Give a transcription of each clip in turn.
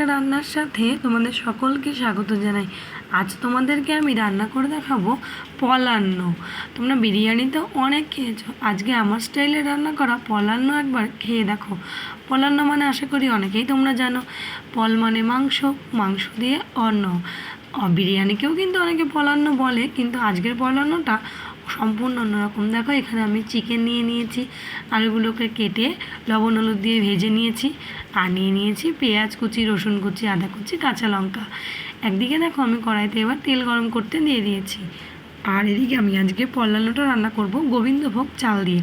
একটা রান্নার সাথে তোমাদের সকলকে স্বাগত জানাই। আজ তোমাদেরকে আমি রান্না করে দেখাবো পলান্ন। তোমরা বিরিয়ানি তো অনেক খেয়েছো। আজকে আমার স্টাইলে রান্না করা পলান্ন একবার খেয়ে দেখো। পলান্ন মানে আশা করি অনেকেই তোমরা জানো। পল মানে মাংস মাংস দিয়ে অন্ন। বিরিয়ানিকেও কিন্তু অনেকে পলান্ন বলে, কিন্তু আজকের পলান্নটা সম্পূর্ণ অন্যরকম। দেখো, এখানে আমি চিকেন নিয়ে নিয়েছি, আলুগুলোকে কেটে লবণ হলুদ দিয়ে ভেজে নিয়েছি, আর নিয়ে নিয়েছি পেঁয়াজ কুচি, রসুন কুচি, আদা কুচি, কাঁচা লঙ্কা। একদিকে দেখো, আমি কড়াইতে এবার তেল গরম করতে দিয়ে দিয়েছি। আর এদিকে আমি আজকে পল্লালোটা রান্না করব গোবিন্দভোগ চাল দিয়ে।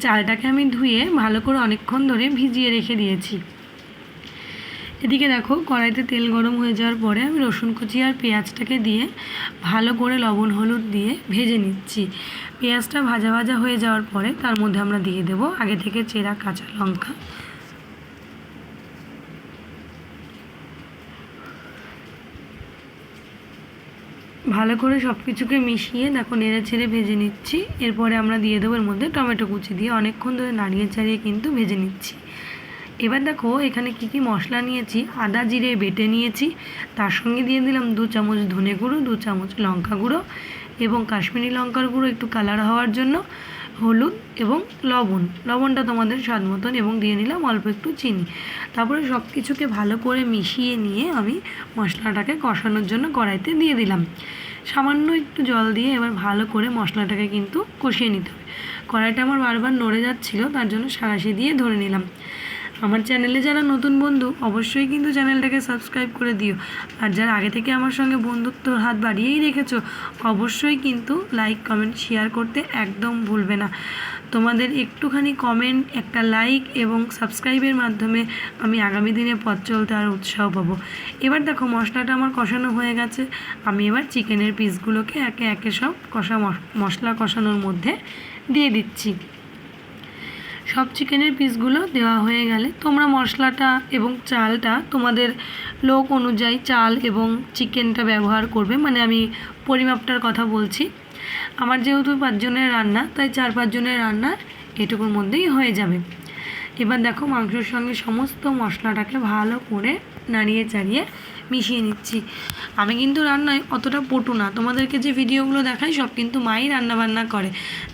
চালটাকে আমি ধুয়ে ভালো করে অনেকক্ষণ ধরে ভিজিয়ে রেখে দিয়েছি। এদিকে দেখো, কড়াইতে তেল গরম হয়ে যাওয়ার পরে আমি রসুন কুচি আর পেঁয়াজটাকে দিয়ে ভালো করে লবণ হলুদ দিয়ে ভেজে নিচ্ছি। পেঁয়াজটা ভাজা ভাজা হয়ে যাওয়ার পরে তার মধ্যে আমরা দিয়ে দেবো আগে থেকে চেরা কাঁচা লঙ্কা। ভালো করে সব কিছুকে মিশিয়ে দেখো, নেড়ে ছেড়ে ভেজে নিচ্ছি। এরপরে আমরা দিয়ে দেবো এর মধ্যে টমেটো কুচি দিয়ে। অনেকক্ষণ ধরে নাড়িয়ে চাড়িয়ে কিন্তু ভেজে নিচ্ছি। এবার দেখো, এখানে কি কি মশলা নিয়েছি? আদা জিরে বেটে নিয়েছি। তার সঙ্গে দিয়ে দিলাম দু চামচ ধনে গুঁড়ো, দু চামচ লঙ্কা গুঁড়ো এবং কাশ্মীরি লঙ্কার গুঁড়ো একটু কালার হওয়ার জন্য হলুদ এবং লবণ। লবণটা তোমাদের স্বাদ মতন এবং দিয়ে নিলাম অল্প একটু চিনি। তারপরে সব কিছুকে ভালো করে মিশিয়ে নিয়ে আমি মশলাটাকে কষানোর জন্য কড়াইতে দিয়ে দিলাম। সামান্য একটু জল দিয়ে এবার ভালো করে মশলাটাকে কিন্তু কষিয়ে নিতে হবে। কড়াইটা আমার বারবার নড়ে যাচ্ছিল, তার জন্য সারাশি দিয়ে ধরে নিলাম। আমার চ্যানেলে যারা নতুন বন্ধু, অবশ্যই কিন্তু চ্যানেলটাকে সাবস্ক্রাইব করে দিও। আর যারা আগে থেকে আমার সঙ্গে বন্ধুত্বর হাত বাড়িয়েই রেখেছো, অবশ্যই কিন্তু লাইক কমেন্ট শেয়ার করতে একদম ভুলবে না। তোমাদের একটুখানি কমেন্ট একটা লাইক এবং সাবস্ক্রাইবের মাধ্যমে আমি আগামী দিনে পথ চলতে আর উৎসাহ পাবো। এবার দেখো, মশলাটা আমার কষানো হয়ে গেছে। আমি এবার চিকেনের পিসগুলোকে একে একে সব কষা মশ- মশলা কষানোর মধ্যে দিয়ে দিচ্ছি। সব চিকেনের পিসগুলো দেওয়া হয়ে গেলে তোমরা মশলাটা এবং চালটা তোমাদের লোক অনুযায়ী চাল এবং চিকেনটা ব্যবহার করবে। মানে আমি পরিমাপটার কথা বলছি। আমার যেহেতু পাঁচজনের রান্না, তাই চার পাঁচজনের রান্না এটুকুর মধ্যেই হয়ে যাবে। এবার দেখো মাংসের সঙ্গে সমস্ত মশলাটাকে ভালো করে নাড়িয়ে চাড়িয়ে মিশিয়ে নিচ্ছি। আমি কিন্তু রান্নায় অতটা পটু না। তোমাদেরকে যে ভিডিওগুলো দেখাই, সব কিন্তু মাই রান্না বান্না করে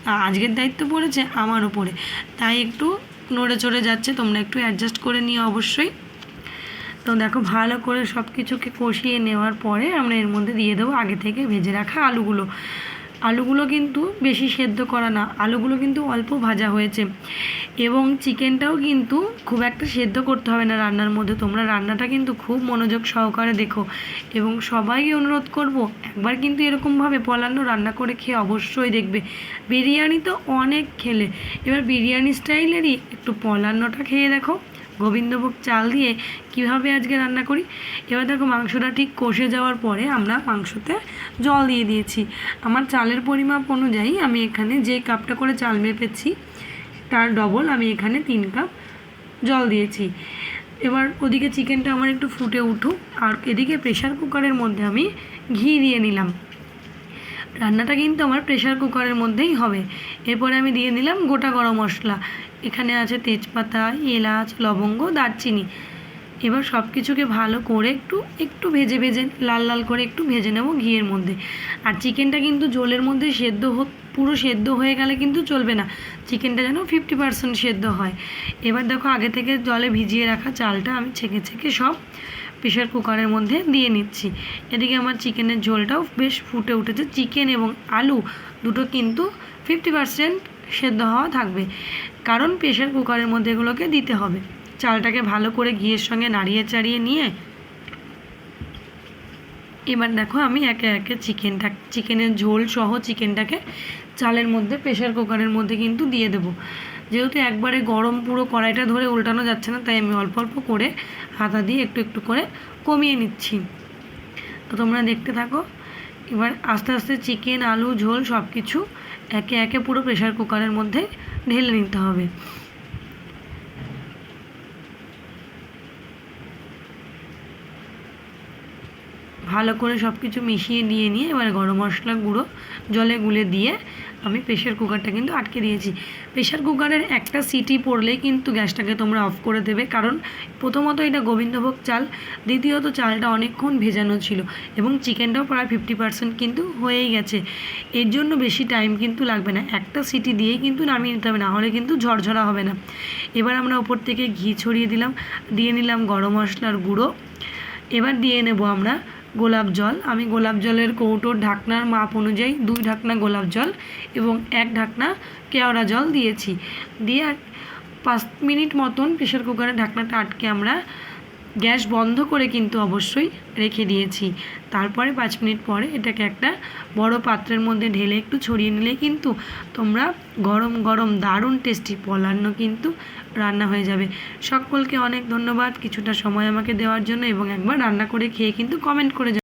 আজকের দায়িত্ব পড়েছে আমার উপরে। তাই একটু নড়ে চড়ে যাচ্ছে, তোমরা একটু অ্যাডজাস্ট করে নিও অবশ্যই। তো দেখো, ভালো করে সব কিছুকে কষিয়ে নেওয়ার পরে আমরা এর মধ্যে দিয়ে দেবো আগে থেকে ভেজে রাখা আলুগুলো। আলুগুলো কিন্তু বেশি সেদ্ধ করা না। আলুগুলো কিন্তু অল্প ভাজা হয়েছে। এবং চিকেনটাও কিন্তু খুব একটা সেদ্ধ করতে হবে না রান্নার মধ্যে। তোমরা রান্নাটা কিন্তু খুব মনোযোগ সহকারে দেখো। এবং সবাইকে অনুরোধ করব, একবার কিন্তু এরকমভাবে পলান্ন রান্না করে খেয়ে অবশ্যই দেখবে। বিরিয়ানি তো অনেক খেলে। এবার বিরিয়ানি স্টাইলেরই একটু পলান্নটা খেয়ে দেখো। গোবিন্দভোগ চাল দিয়ে কীভাবে আজকে রান্না করি? এবার দেখো মাংসটা ঠিক কষে যাওয়ার পরে আমরা মাংসতে জল দিয়ে দিয়েছি। আমার চালের পরিমাপ অনুযায়ী আমি এখানে যে কাপটা করে চাল মেপেছি, তার ডবল আমি এখানে তিন কাপ জল দিয়েছি। এবার ওদিকে চিকেনটা আমার একটু ফুটে উঠুক, আর এদিকে প্রেশার কুকারের মধ্যে আমি ঘি দিয়ে নিলাম। রান্নাটা কিন্তু আমার প্রেশার কুকারের মধ্যেই হবে। এরপরে আমি দিয়ে দিলাম গোটা গরম মশলা। এখানে আছে তেজপাতা, এলাচ, লবঙ্গ, দারচিনি। এবার সব কিছুকে ভালো করে একটু একটু ভেজে ভেজে, লাল লাল করে একটু ভেজে নেব ঘিয়ের মধ্যে। আর চিকেনটা কিন্তু জলের মধ্যে সেদ্ধ পুরো সেদ্ধ হয়ে গেলে কিন্তু চলবে না। চিকেনটা যেন ফিফটি পার্সেন্ট সেদ্ধ হয়। এবার দেখো আগে থেকে জলে ভিজিয়ে রাখা চালটা আমি ছেঁকে ছেঁকে সব প্রেশার কুকারের মধ্যে দিয়ে নিচ্ছি। এদিকে আমার চিকেনের ঝোলটাও বেশ ফুটে উঠেছে। চিকেন এবং আলু দুটো কিন্তু ফিফটি পার্সেন্ট সেদ্ধ হওয়া থাকবে। কারণ প্রেশার কুকারের মধ্যে এগুলোকে দিতে হবে। চালটাকে ভালো করে ঘিয়ের সঙ্গে নাড়িয়ে চাড়িয়ে নিয়ে এবার দেখো আমি একে একে চিকেনটা, চিকেনের ঝোল সহ চিকেনটাকে চালের মধ্যে প্রেশার কুকারের মধ্যে কিন্তু দিয়ে দেবো। যেহেতু একবারে গরম পুরো কড়াইটা ধরে উল্টানো যাচ্ছে না, তাই আমি অল্প অল্প করে হাতা দিয়ে একটু একটু করে কমিয়ে নিচ্ছি। তো তোমরা দেখতে থাকো, এবার আস্তে আস্তে চিকেন, আলু, ঝোল সব কিছু একে একে পুরো প্রেশার কুকারের মধ্যে ঢেলে নিতে হবে। ভালো করে সব কিছু মিশিয়ে নিয়ে নিয়ে এবার গরম মশলা গুঁড়ো জলে গুলে দিয়ে আমি প্রেশার কুকারটা কিন্তু আটকে দিয়েছি। প্রেশার কুকারের একটা সিটি পড়লেই কিন্তু গ্যাসটাকে তোমরা অফ করে দেবে কারণ প্রথমত এটা গোবিন্দভোগ চাল, দ্বিতীয়ত চালটা অনেকক্ষণ ভেজানো ছিল এবং চিকেনটাও প্রায় ফিফটি পার্সেন্ট কিন্তু হয়েই গেছে। এর জন্য বেশি টাইম কিন্তু লাগবে না। একটা সিটি দিয়েই কিন্তু নামিয়ে নিতে হবে না হলে কিন্তু ঝরঝরা হবে না। এবার আমরা ওপর থেকে ঘি ছড়িয়ে দিলাম, দিয়ে নিলাম গরম মশলার গুঁড়ো। এবার দিয়ে নেব আমরা গোলাপ জল। আমি গোলাপ জলের কৌটোর ঢাকনার মাপ অনুযায়ী দুই ঢাকনা গোলাপ জল এবং এক ঢাকনা কেওড়া জল দিয়েছি। দিয়ে পাঁচ মিনিট মতন প্রেশার কুকারের ঢাকনাটা আটকে আমরা গ্যাস বন্ধ করে কিন্তু অবশ্যই রেখে দিয়েছি। তারপরে পাঁচ মিনিট পরে এটাকে একটা বড় পাত্রের মধ্যে ঢেলে একটু ছড়িয়ে নিলে কিন্তু তোমরা গরম গরম দারুণ টেস্টি পলান্ন কিন্তু রান্না হয়ে যাবে। সকলকে অনেক ধন্যবাদ কিছুটা সময় আমাকে দেওয়ার জন্য এবং একবার রান্না করে খেয়ে কিন্তু কমেন্ট করে